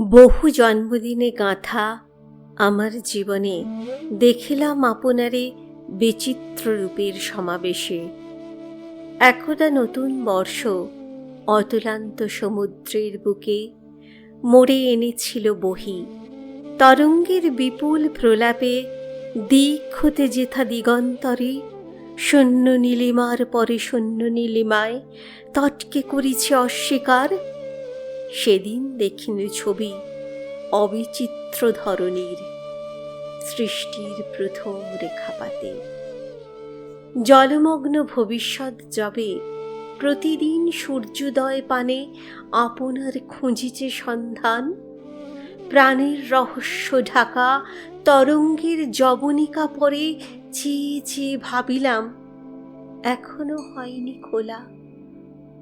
বহু জন্মদিনে গাঁথা আমার জীবনে দেখিলাম আপনারে বিচিত্র রূপের সমাবেশে। একদা নতুন বর্ষ অতুলান্ত সমুদ্রের বুকে মোড়ে এনেছিল বহি। তরঙ্গের বিপুল প্রলাপে দিক হতে যেথা দিগন্তরে শূন্য নীলিমার পরে শূন্য নীলিমায় তটকে করিছে অস্বীকার সেদিন দেখিনি ছবি অবিচিত্র ধরনীর সৃষ্টির প্রথম রেখাপাতে। জলমগ্ন ভবিষ্যৎ যবে প্রতিদিন সূর্যোদয় পানে আপনার খুঁজিছে সন্ধান? প্রাণের রহস্য ঢাকা তরঙ্গের জবনিকা পরে চেয়ে চেয়ে ভাবিলাম, এখনও হয়নি খোলা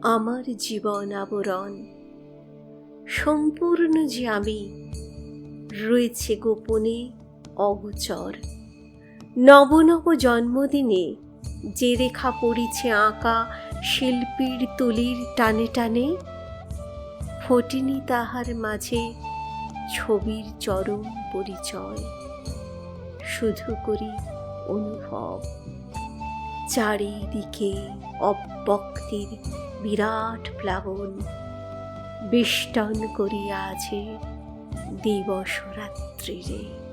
আমার জীবন আবরণ। সম্পূর্ণ যে আমি, রয়েছে গোপনে অগোচর। নব নব জন্মদিনে যে রেখা পড়িছে আঁকা শিল্পীর তুলির টানে টানে, ফোটেনি তাহার মাঝে ছবির চরম পরিচয়, শুধু করি অনুভব। চারিদিকে অব্যক্তির বিরাট প্লাবন বেষ্টন করিয়া আছে দিবস রাত্রিরে।